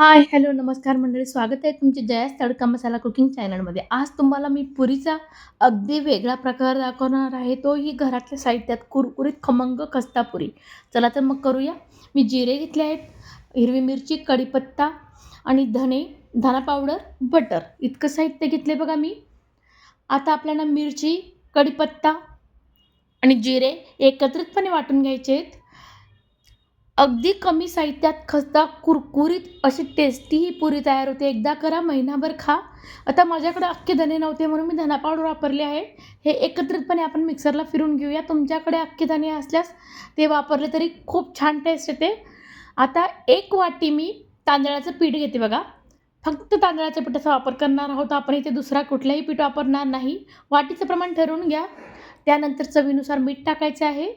हाय, hello, नमस्कार मंडळी. स्वागत आहे तुमचे जयास तडका मसाला कुकिंग चॅनलमध्ये. आज तुम्हाला मी पुरीचा अगदी वेगळा प्रकार दाखवणार आहे. तोही घरातल्या साहित्यात कुरकुरीत खमंग खस्ता पुरी. चला तर मग करूया. मी जिरे घेतले आहेत, हिरवी मिरची, कढीपत्ता आणि धणे, धना पावडर, बटर इतकं साहित्य घेतले बघा मी. आता आपल्याला मिरची, कढीपत्ता आणि जिरे एकत्रितपणे वाटून घ्यायचे आहेत. अगदी कमी साहित्यात खस्ता कुरकुरीत अशी टेस्टी ही पुरी तयार होते. एकदा करा, महिनाभर खा. आता माझ्याकडे अख्खे धणे नव्हते म्हणून मी धना पावडर वापरले आहे. हे एकत्रितपणे आपण मिक्सरला फिरून घेऊया. तुमच्याकडे अख्खे धणे असल्यास ते वापरले तरी खूप छान टेस्ट येते. आता एक वाटी मी तांदळाचं पीठ घेते बघा. फक्त तांदळाच्या पिठाचा वापर करणार आहोत आपण इथे दुसरा कुठलाही पीठ वापरणार नाही. वाटीचं प्रमाण ठरवून घ्या. त्यानंतर चवीनुसार मीठ टाकायचं आहे.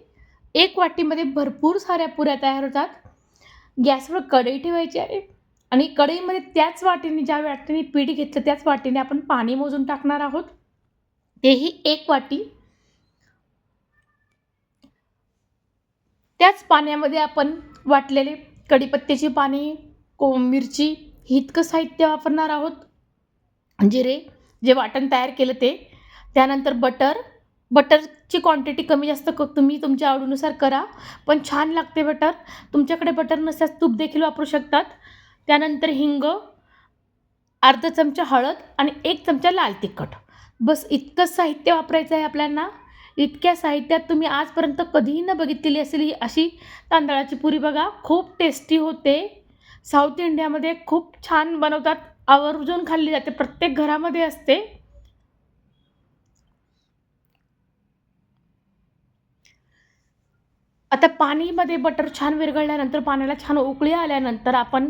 एक वाटीमध्ये भरपूर साऱ्या पुऱ्या तयार होतात. गॅसवर कढई ठेवायची आहे आणि कढईमध्ये त्याच वाटीने ज्या वाटीने पीठ घेतलं त्याच वाटीने आपण पाणी मोजून टाकणार आहोत. तेही एक वाटी. त्याच पाण्यामध्ये आपण वाटलेले कढीपत्त्याची पाने, को मिरची हे इतकं साहित्य वापरणार आहोत. जिरे जे वाटण तयार केलं ते. त्यानंतर बटर. बटरची क्वांटिटी कमी जास्त क तुम्ही तुमच्या आवडीनुसार करा. पण छान लागते बटर. तुमच्याकडे बटर नसल्यास तूप देखील वापरू शकतात. त्यानंतर हिंग, अर्धा चमचा हळद आणि एक चमचा लाल तिखट. बस इतकंच साहित्य वापरायचं आहे आपल्याला. इतक्या साहित्यात तुम्ही आजपर्यंत कधीही न बघितलेली असेल ही अशी तांदळाची पुरी बघा. खूप टेस्टी होते. साऊथ इंडियामध्ये खूप छान बनवतात. आवर्जून खाल्ली जाते. प्रत्येक घरामध्ये असते. आता पाणीमध्ये बटर छान विरघळल्यानंतर पाण्याला छान उकळी आल्यानंतर आपण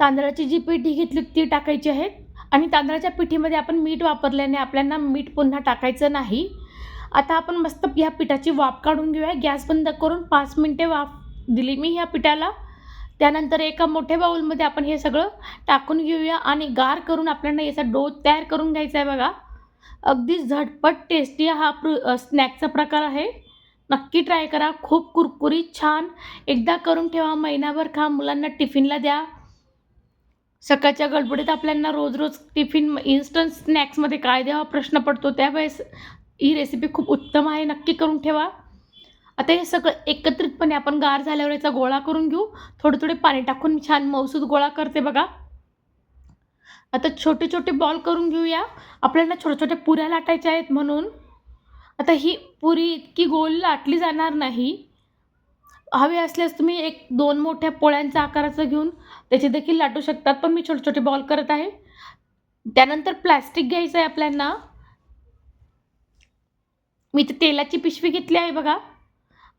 तांदळाची जी पिठी घेतली ती टाकायची आहे आणि तांदळाच्या पिठीमध्ये आपण मीठ वापरल्याने आपल्याला मीठ पुन्हा टाकायचं नाही. आता आपण मस्त ह्या पिठाची वाफ काढून घेऊया. गॅस बंद करून पाच मिनिटे वाफ दिली मी ह्या पिठाला. त्यानंतर एका मोठ्या बाऊलमध्ये आपण हे सगळं टाकून घेऊया आणि गार करून आपल्याला याचा डो तयार करून घ्यायचा आहे बघा. अगदी झटपट टेस्टी हा प्र स्नॅकचा प्रकार आहे. नक्की ट्राय करा. खूप कुरकुरीत छान. एकदा करून ठेवा. महिनाभर खा. मुलांना टिफिनला द्या. सकाळच्या गडबडीत आपल्याला रोज-रोज टिफिन इन्स्टंट स्नॅक्समध्ये काय द्यावा प्रश्न पडतो. त्यावेळेस ही रेसिपी खूप उत्तम आहे. नक्की करून ठेवा. आता हे सगळं एकत्रितपणे आपण गार झाल्यावर याचा गोळा करून घेऊ. थोडे-थोडे पाणी टाकून छान मौसूद गोळा करते बघा. आता छोटे-छोटे बॉल करून घेऊया. आपल्याला छोट्या-छोट्या पुऱ्या लाटायच्या आहेत म्हणून. आता ही पुरी इतकी गोल लाटली जाणार नाही. हवी असल्यास तुम्ही एक दोन मोठ्या पोळ्यांचा आकाराचं घेऊन त्याचे देखील लाटू शकतात. पण मी छोटे-छोटे बॉल करत आहे. त्यानंतर प्लॅस्टिक घ्यायचं आहे आपल्यांना मी ते तेलाची पिशवी घेतली आहे बघा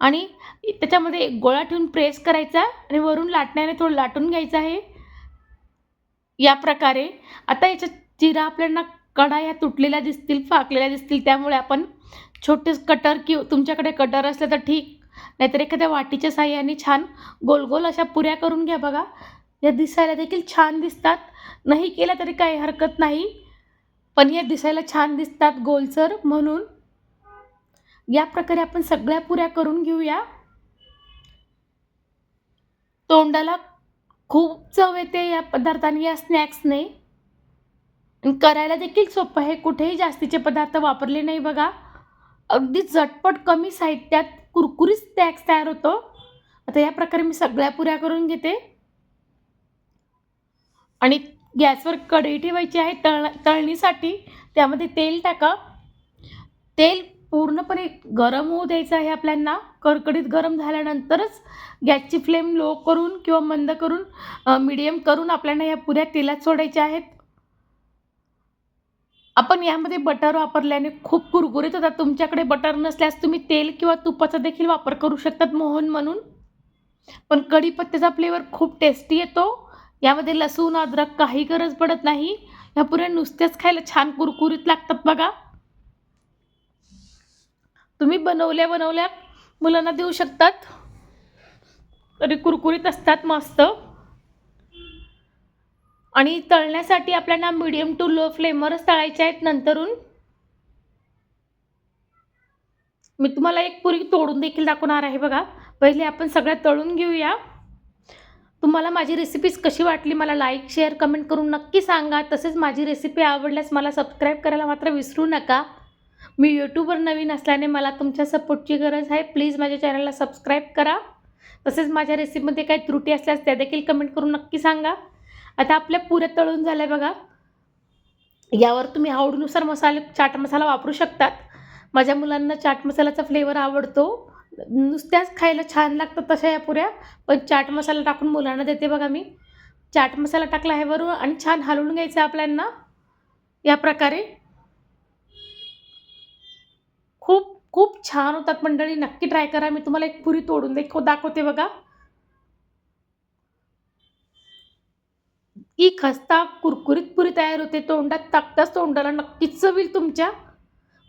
आणि त्याच्यामध्ये गोळा ठेवून प्रेस करायचा आणि वरून लाटण्याने थोडं लाटून घ्यायचं आहे. या प्रकारे. आता याच्यात चिरा आपल्याला कढया तुटलेल्या दिसतील, फाकलेल्या दिसतील त्यामुळे आपण छोटे कटर किंवा तुमच्याकडे कटर असलं तर ठीक. नाहीतर एखाद्या वाटीच्या साह्याने छान गोल-गोल अशा पुऱ्या करून घ्या बघा. या दिसायला देखील छान दिसतात. नाही केल्या तरी काही हरकत नाही. पण या दिसायला छान दिसतात गोलसर म्हणून. या प्रकारे आपण सगळ्या पुऱ्या करून घेऊया. तोंडाला खूप चव येते या पदार्थाने, या स्नॅक्सने. करायला देखील सोपं आहे. कुठेही जास्तीचे पदार्थ वापरले नाही बघा. अगदी झटपट कमी साहित्यात कुरकुरीत स्नॅक्स तयार होतो. आता या प्रकारे मी सगळ्या पुऱ्या करून घेते. आणि गॅसवर कढई ठेवायची आहे तळ तळणीसाठी. त्यामध्ये तेल टाका. तेल पूर्णपणे गरम होऊ द्यायचं आहे आपल्यांना कडकडीत गरम झाल्यानंतरच गॅसची फ्लेम लो करून किंवा मंद करून मीडियम करून आपल्याला या पुऱ्या तेलात सोडायच्या आहेत. आपण यामध्ये बटर वापरल्याने खूप कुरकुरीत होतात. तुमच्याकडे बटर नसल्यास तुम्ही तेल किंवा तुपाचा देखील वापर करू शकतात मोहन म्हणून. पण कढीपत्त्याचा फ्लेवर खूप टेस्टी येतो. यामध्ये लसूण, अद्रक काही गरज पडत नाही. ह्या पुऱ्या नुसत्याच खायला छान कुरकुरीत लागतात बघा. तुम्ही बनवल्या-बनवल्या मुलांना देऊ शकतात. तरी कुरकुरीत असतात मस्त. आणि तळण्यासाठी आपल्याला मीडियम टू लो फ्लेमवरच तळायचे आहेत नंतरून. मी तुम्हाला एक पुरी तोडून देखील दाखवणार आहे बघा. पहिले आपण सगळ्या तळून घेऊया. तुम्हाला माझी रेसिपीज कशी वाटली मला लाईक शेअर कमेंट करून नक्की सांगा तसेच माझी रेसिपी आवडल्यास मला सबस्क्राईब करायला मात्र विसरू नका मी यूट्यूबवर नवीन असल्याने मला तुमच्या सपोर्टची गरज आहे प्लीज माझ्या चॅनलला सबस्क्राईब करा तसेच माझ्या रेसिपीमध्ये काही त्रुटी असल्यास त्या देखील कमेंट करून नक्की सांगा आता आपल्या पुऱ्या तळून झाल्या बघा. यावर तुम्ही आवडीनुसार मसाले चाट मसाला वापरू शकतात. माझ्या मुलांना चाट मसाल्याचा फ्लेवर आवडतो. नुसत्याच खायला छान लागतात तशा या पुऱ्या. पण चाट मसाला टाकून मुलांना देते बघा मी. चाट मसाला टाकला आहे वरून आणि छान हलवून घ्यायचं आहे आपल्यांना. या प्रकारे. खूप खूप छान होतात मंडळी. नक्की ट्राय करा. मी तुम्हाला एक पुरी तोडून देखो दाखवते बघा. ही खस्ता कुरकुरीत पुरी तयार होते तोंडात टाकताच तोंडाला नक्कीच चवील तुमच्या.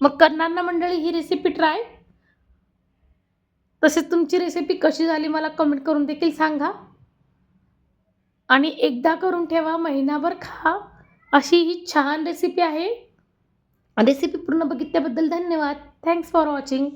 मग करणार ना मंडळी ही रेसिपी ट्राय तसेच तुमची रेसिपी कशी झाली मला कमेंट करून देखील सांगा. आणि एकदा करून ठेवा महिनाभर खा. अशी ही छान रेसिपी आहे. रेसिपी पूर्ण बघितल्याबद्दल धन्यवाद. Thanks for watching